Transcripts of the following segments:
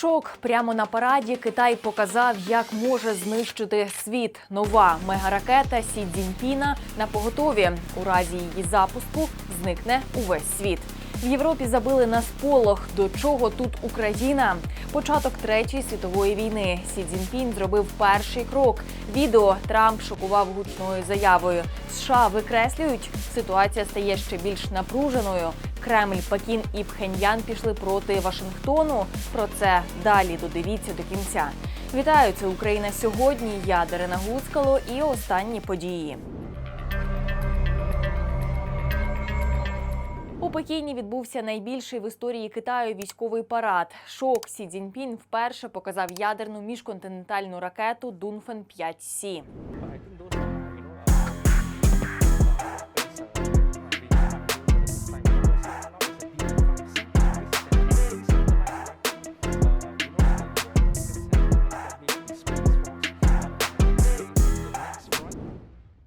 Шок прямо на параді Китай показав, як може знищити світ. Нова мегаракета Сі Цзіньпіна на поготові. У разі її запуску зникне увесь світ. В Європі забили на сполох. До чого тут Україна? Початок третьої світової війни. Сі Цзіньпін зробив перший крок. Відео Трамп шокував гучною заявою. США викреслюють. Ситуація стає ще більш напруженою. Кремль, Пекін і Пхеньян пішли проти Вашингтону. Про це далі додивіться до кінця. Вітаю, це Україна сьогодні. Я Дарина Гуцкало і останні події. У Пекіні відбувся найбільший в історії Китаю військовий парад. Шок Сі Цзіньпін вперше показав ядерну міжконтинентальну ракету Дунфен 5 Сі.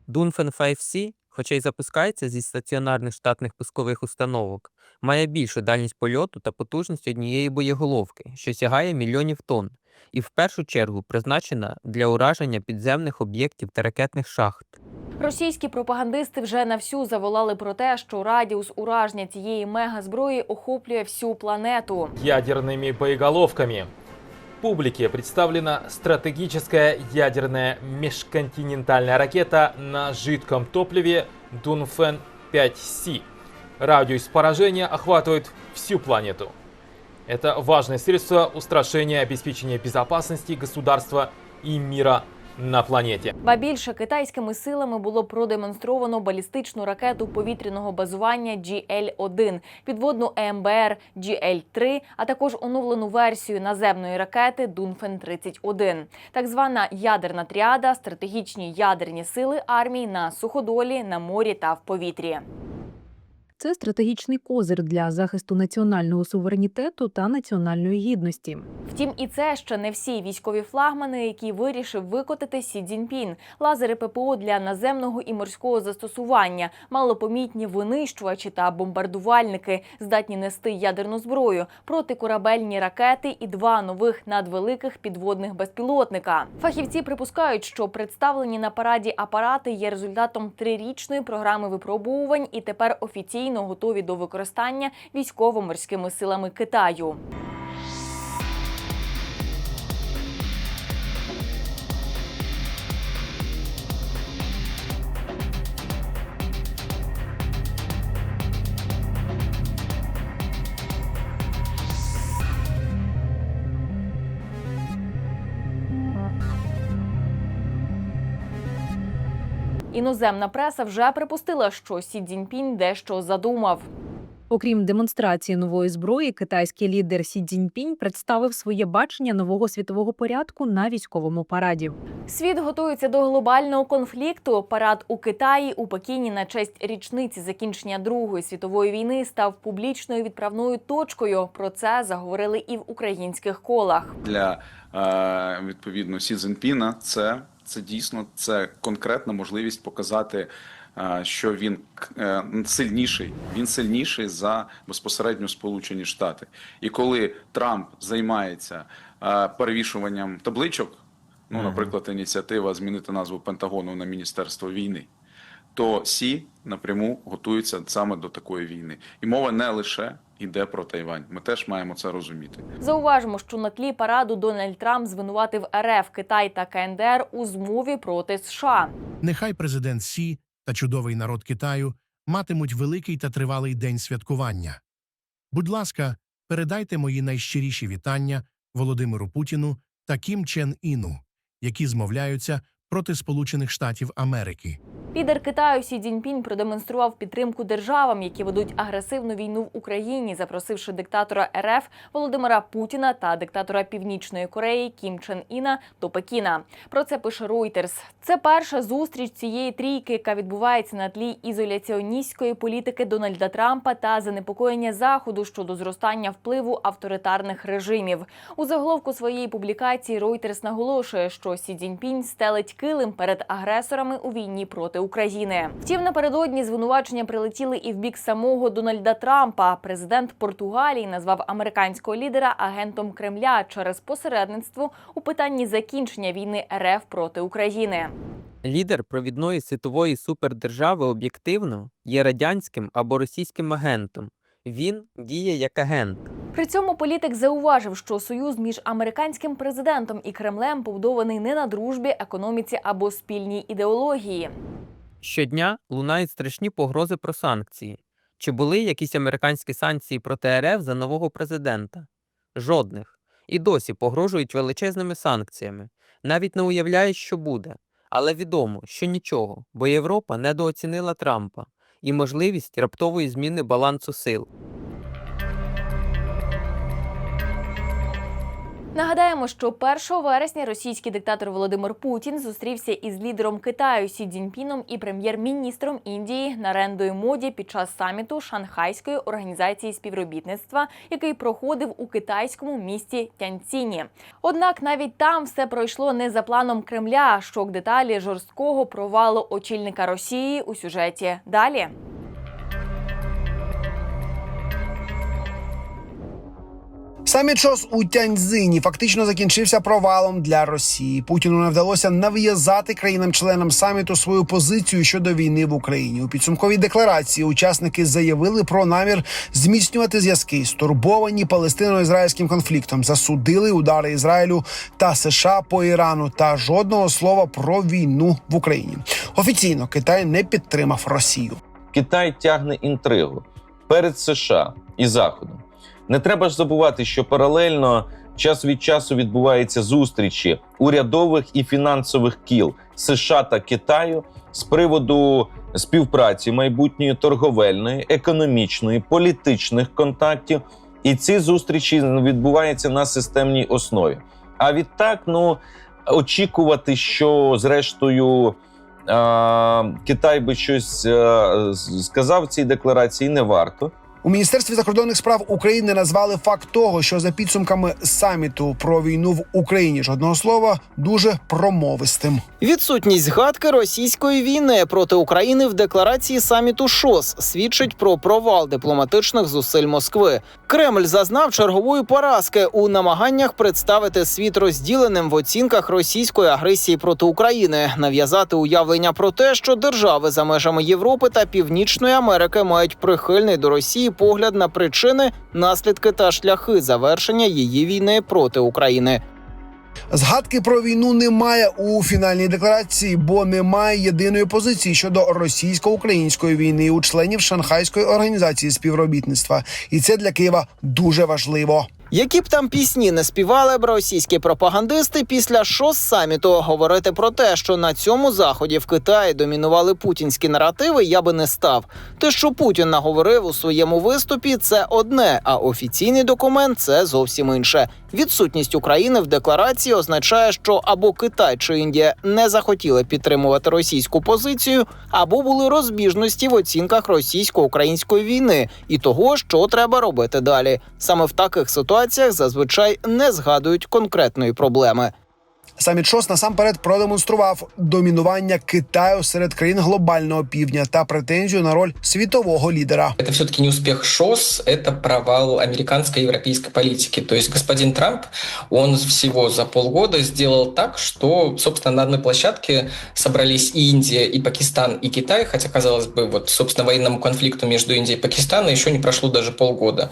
Dunfen 5C, хоча й запускається зі стаціонарних штатних пускових установок, має більшу дальність польоту та потужність однієї боєголовки, що сягає мільйонів тонн, і в першу чергу призначена для ураження підземних об'єктів та ракетних шахт. Російські пропагандисти вже на всю заволали про те, що радіус ураження цієї мегазброї охоплює всю планету. ядерными боеголовками. Публике представлена стратегическая ядерная межконтинентальная ракета на жидком топливе Дунфен 5С. Радиус поражения охватывает всю планету. Это важное средство устрашения обеспечения безопасности государства и мира на планете. Ба більше китайськими силами було продемонстровано балістичну ракету повітряного базування GL-1, підводну ЕМБР GL-3, а також оновлену версію наземної ракети Дунфен-31. Так звана ядерна тріада, стратегічні ядерні сили армії на суходолі, на морі та в повітрі. Це стратегічний козир для захисту національного суверенітету та національної гідності. Втім, і це ще не всі військові флагмани, які вирішив викотити Сі Цзіньпін. Лазери ППО для наземного і морського застосування, малопомітні винищувачі та бомбардувальники, здатні нести ядерну зброю, протикорабельні ракети і два нових надвеликих підводних безпілотника. Фахівці припускають, що представлені на параді апарати є результатом трирічної програми випробовувань і тепер офіційно готові до використання військово-морськими силами Китаю. Іноземна преса вже припустила, що Сі Цзіньпінь дещо задумав. Окрім демонстрації нової зброї, китайський лідер Сі Цзіньпінь представив своє бачення нового світового порядку на військовому параді. Світ готується до глобального конфлікту. Парад у Китаї у Пекіні на честь річниці закінчення Другої світової війни став публічною відправною точкою. Про це заговорили і в українських колах. для е, відповідно Сі Цзіньпіна це, це дійсно це конкретна можливість показати, е, що він е, сильніший. Він сильніший за безпосередньо Сполучені Штати. І коли Трамп займається е, перевішуванням табличок, ну, наприклад, ініціатива змінити назву Пентагону на Міністерство війни. То Сі напряму готується саме до такої війни, і мова не лише йде про Тайвань. Ми теж маємо це розуміти. Зауважимо, що на тлі параду Дональд Трамп звинуватив РФ, Китай та КНДР у змові проти США. Нехай президент Сі та чудовий народ Китаю матимуть великий та тривалий день святкування. Будь ласка, передайте мої найщиріші вітання Володимиру Путіну та Кім Чен Іну, які змовляються проти Сполучених Штатів Америки. Лідер Китаю Сі Цзіньпінь продемонстрував підтримку державам, які ведуть агресивну війну в Україні, запросивши диктатора РФ Володимира Путіна та диктатора Північної Кореї Кім Чен Іна до Пекіна. Про це пише Reuters. Це перша зустріч цієї трійки, яка відбувається на тлі ізоляціоністської політики Дональда Трампа та занепокоєння заходу щодо зростання впливу авторитарних режимів. У заголовку своєї публікації Reuters наголошує, що Сі Цзіньпінь стелить килим перед агресорами у війні проти України. Втім, напередодні звинувачення прилетіли і в бік самого Дональда Трампа. Президент Португалії назвав американського лідера агентом Кремля через посередництво у питанні закінчення війни РФ проти України. Лідер провідної світової супердержави об'єктивно є радянським або російським агентом. Він діє як агент. При цьому політик зауважив, що союз між американським президентом і Кремлем побудований не на дружбі, економіці або спільній ідеології. Щодня лунають страшні погрози про санкції. Чи були якісь американські санкції проти РФ за нового президента? Жодних. І досі погрожують величезними санкціями. Навіть не уявляють, що буде. Але відомо, що нічого, бо Європа недооцінила Трампа і можливість раптової зміни балансу сил. Нагадаємо, що 1 вересня російський диктатор Володимир Путін зустрівся із лідером Китаю Сі Цзіньпіном і прем'єр-міністром Індії Нарендою Моді під час саміту Шанхайської організації співробітництва, який проходив у китайському місті Тяньціні. Однак навіть там все пройшло не за планом Кремля. Шок деталі жорсткого провалу очільника Росії у сюжеті. Далі. Саміт ШОС у Тяньцзині фактично закінчився провалом для Росії. Путіну не вдалося нав'язати країнам-членам саміту свою позицію щодо війни в Україні. У підсумковій декларації учасники заявили про намір зміцнювати зв'язки, стурбовані палестино-ізраїльським конфліктом, засудили удари Ізраїлю та США по Ірану та жодного слова про війну в Україні. Офіційно Китай не підтримав Росію. Китай тягне інтригу перед США і Заходом. Не треба ж забувати, що паралельно час від часу відбуваються зустрічі урядових і фінансових кіл США та Китаю з приводу співпраці майбутньої торговельної, економічної, політичних контактів. І ці зустрічі відбуваються на системній основі. А відтак, ну очікувати, що зрештою Китай би щось а, сказав в цій декларації, не варто. У міністерстві закордонних справ України назвали факт того, що за підсумками саміту про війну в Україні жодного слова дуже промовистим. Відсутність згадки російської війни проти України в декларації саміту ШОС свідчить про провал дипломатичних зусиль Москви. Кремль зазнав чергової поразки у намаганнях представити світ розділеним в оцінках російської агресії проти України, нав'язати уявлення про те, що держави за межами Європи та Північної Америки мають прихильний до Росії погляд на причини, наслідки та шляхи завершення її війни проти України. Згадки про війну немає у фінальній декларації, бо немає єдиної позиції щодо російсько-української війни у членів Шанхайської організації співробітництва, і це для Києва дуже важливо. Які б там пісні не співали б російські пропагандисти після шос саміту, говорити про те, що на цьому заході в Китаї домінували путінські наративи, я би не став. Те, що Путін наговорив у своєму виступі, це одне, а офіційний документ це зовсім інше. Відсутність України в декларації означає, що або Китай чи Індія не захотіли підтримувати російську позицію, або були розбіжності в оцінках російсько-української війни і того, що треба робити далі. Саме в таких ситуаціях зазвичай не згадують конкретної проблеми. Саміт ШОС насамперед продемонстрував домінування Китаю серед країн глобального півдня та претензію на роль світового лідера. Это все-таки не успех ШОС, это провал американской и европейской политики. То есть господин Трамп, он всего за полгода сделал так, что, собственно, на одной площадке собрались и Индия, и Пакистан, и Китай, хотя, казалось бы, вот, собственно, военному конфликту между Индией и Пакистаном еще не прошло даже полгода.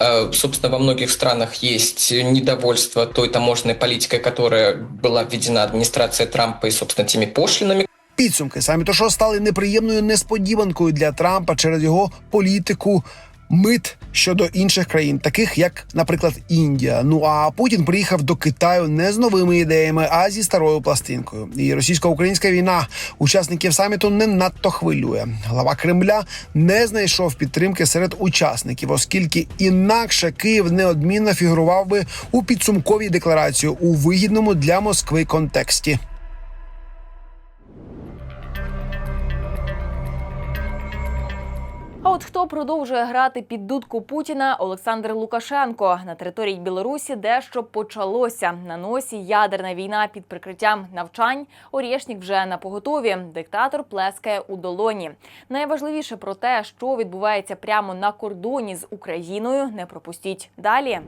Э, Собственно, во многих странах есть недовольство той таможенной политикой, которая была введена адміністрація Трампа и, собственно, теми пошлинами, Підсумки саміту що стали неприємною несподіванкою для Трампа через його політику. Мит щодо інших країн, таких як, наприклад, Індія. Ну а Путін приїхав до Китаю не з новими ідеями, а зі старою пластинкою. І російсько-українська війна учасників саміту не надто хвилює. Глава Кремля не знайшов підтримки серед учасників, оскільки інакше Київ неодмінно фігурував би у підсумковій декларації у вигідному для Москви контексті. От хто продовжує грати під дудку Путіна Олександр Лукашенко на території Білорусі, дещо почалося на носі ядерна війна під прикриттям навчань. Орєшнік вже на поготові. Диктатор плескає у долоні. Найважливіше про те, що відбувається прямо на кордоні з Україною. Не пропустіть далі.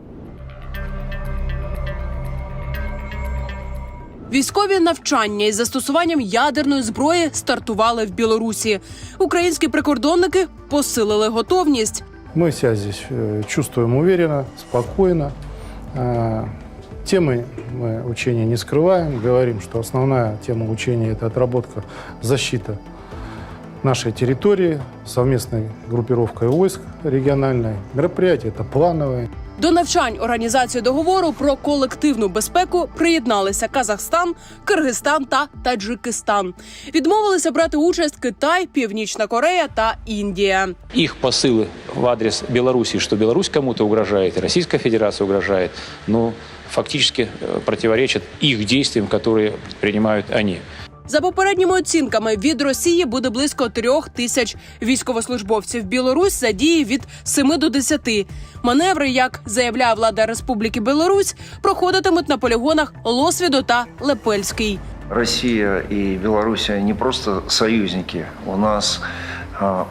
Військові навчання із застосуванням ядерної зброї стартували в Білорусі. Українські прикордонники посилили готовність. Мы себя здесь э, чувствуем уверенно, спокойно. Э, Темы мы учения не скрываем, говорим, что основная тема учения – это отработка, защита нашей территории совместной группировкой войск региональной. Мероприятие это плановое, До навчань організації договору про колективну безпеку приєдналися Казахстан, Киргизстан та Таджикистан. Відмовилися брати участь Китай, Північна Корея та Індія. их посылы в адрес Беларуси, что Беларусь кому-то угрожает, и Российская Федерация угрожает, ну, фактически э, противоречат их действиям, которые предпринимают они. За попередніми оцінками від Росії буде близько трьох тисяч військовослужбовців. Білорусь задіє від 7 до 10. Маневри, як заявляє влада Республіки Білорусь, проходитимуть на полігонах Лосвіду та Лепельський. Россия и Белоруссия не просто союзники. У нас а,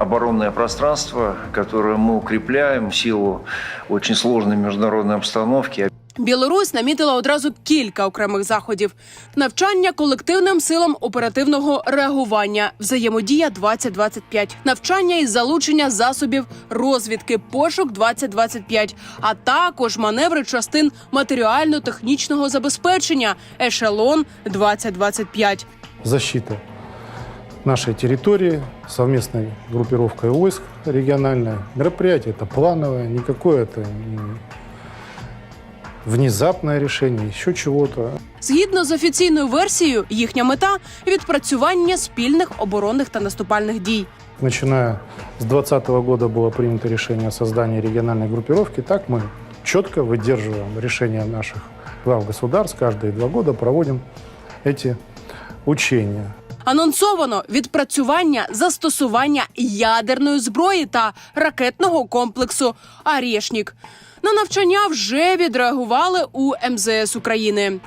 оборонное пространство, которое мы укрепляем в силу очень сложной международной обстановки. Білорусь намітила одразу кілька окремих заходів: навчання колективним силам оперативного реагування, взаємодія 2025 навчання із залучення засобів розвідки, пошук 2025 а також маневри частин матеріально-технічного забезпечення, ешелон 2025 защита нашей территории совместной группировкой войск региональной. Мероприятие это плановое, никакое это внезапное решение, еще чего-то. Згідно з офіційною версією, їхня мета відпрацювання спільних оборонних та наступальних дій. Начиная с 2020 года было принято решение о создании региональной группировки. Так мы четко выдерживаем решения наших глав государств. Каждые два года проводим эти учения. Анонсовано відпрацювання застосування ядерної зброї та ракетного комплексу «Арєшнік». На навчання вже відреагували у МЗС України.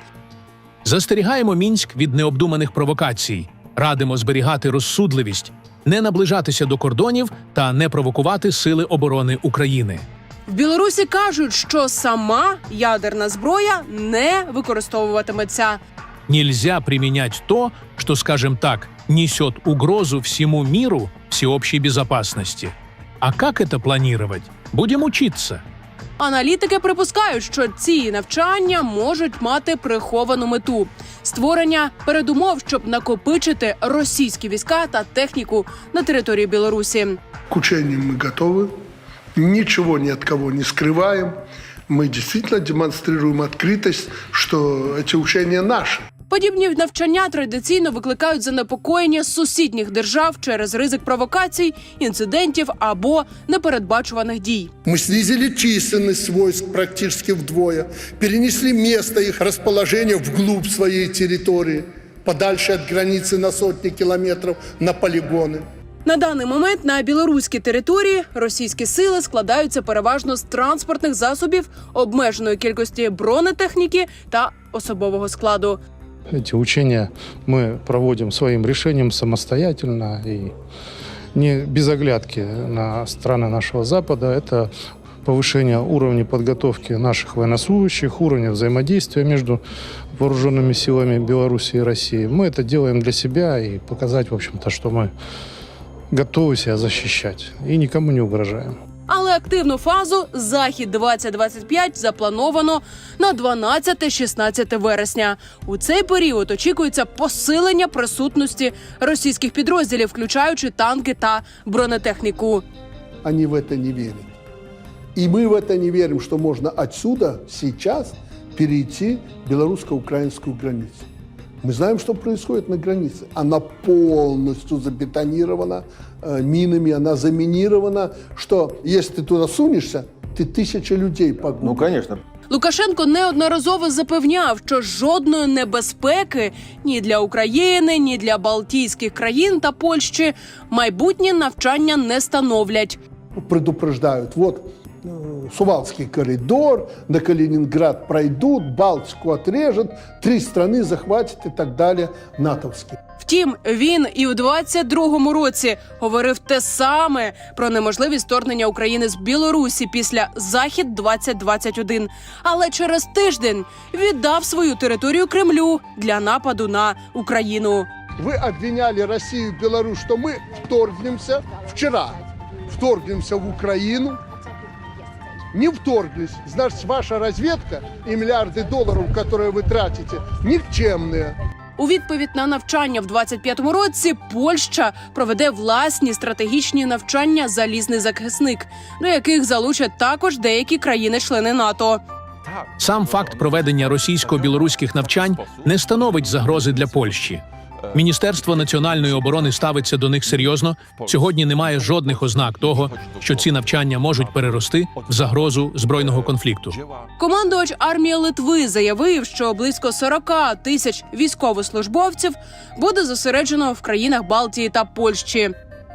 Застерігаємо Мінськ від необдуманих провокацій, радимо зберігати розсудливість, не наближатися до кордонів та не провокувати сили оборони України. В Білорусі кажуть, що сама ядерна зброя не використовуватиметься. Нельзя применять то, что, скажем так, несет угрозу всему миру, всеобщей безопасности. А как это планировать? Будем учиться. Аналітики припускають, що ці навчання можуть мати приховану мету створення передумов, щоб накопичити російські війська та техніку на території Білорусі. К учениям мы готовы, ничего ни от кого не скрываем. Мы действительно демонстрируем открытость, что эти учения наши. Подібні навчання традиційно викликають занепокоєння сусідніх держав через ризик провокацій, інцидентів або непередбачуваних дій. Мы снизили численность войск практически вдвое, перенесли место их расположения вглубь своей территории, подальше от границы на сотни километров, на полигоны. На даний момент на білоруській території російські сили складаються переважно з транспортних засобів, обмеженої кількості бронетехніки та особового складу. Эти учения мы проводим своим решением самостоятельно и не без оглядки на страны нашего Запада. Это повышение уровня подготовки наших военнослужащих, уровня взаимодействия между вооруженными силами Беларуси и России. Мы это делаем для себя и показать, в общем-то, что мы готовы себя защищать и никому не угрожаем. Але активну фазу захід 2025 заплановано на 12-16 вересня. У цей період очікується посилення присутності російських підрозділів, включаючи танки та бронетехніку. Они в это не верят. И мы в это не верим, что можно отсюда сейчас перейти белорусско-украинскую границу. Мы знаем, что происходит на границе. Она полностью забетонирована э, минами, она заминирована, что если ты туда сунешься, ты тысяча людей погубишь. Ну, конечно. Лукашенко неодноразово запевняв, що жодної небезпеки ні для України, ні для Балтійських країн та Польщі майбутнє навчання не становлять. предупреждают, вот э, Сувалский коридор, на Калининград пройдут, Балтику отрежут, три страны захватят и так далее, натовские. Втім, він і у 22-му році говорив те саме про неможливість вторгнення України з Білорусі після захід 2021 Але через тиждень віддав свою територію Кремлю для нападу на Україну. Вы обвиняли Россию и Беларусь, что мы вторгнемся вчера, вторгнемся в Украину, не вторглись. Значит, ваша разведка и миллиарды долларов, которые вы тратите, никчемные. У відповідь на навчання в 25-му році Польща проведе власні стратегічні навчання залізний захисник, до яких залучать також деякі країни-члени НАТО. Сам факт проведення російсько-білоруських навчань не становить загрози для Польщі. Міністерство національної оборони ставиться до них серйозно. Сьогодні немає жодних ознак того, що ці навчання можуть перерости в загрозу збройного конфлікту. Командувач армії Литви заявив, що близько 40 тисяч військовослужбовців буде зосереджено в країнах Балтії та Польщі.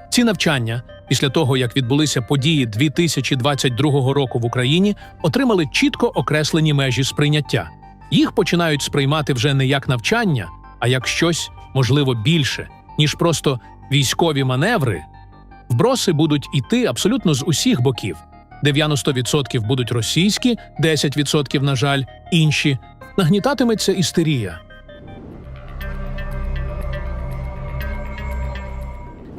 Ці навчання, після того як відбулися події 2022 року в Україні, отримали чітко окреслені межі сприйняття. Їх починають сприймати вже не як навчання, а як щось можливо більше, ніж просто військові маневри. Вброси будуть іти абсолютно з усіх боків. 90% будуть російські, 10%, на жаль, інші. Нагнітатиметься істерія.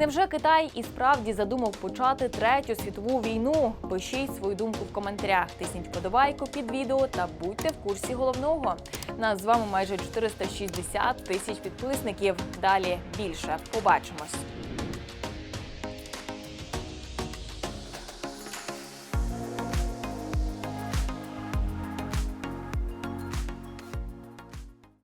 Невже Китай і справді задумав почати третю світову війну? Пишіть свою думку в коментарях, тисніть вподобайку під відео та будьте в курсі головного. Нас з вами майже 460 тисяч підписників. Далі більше. Побачимось.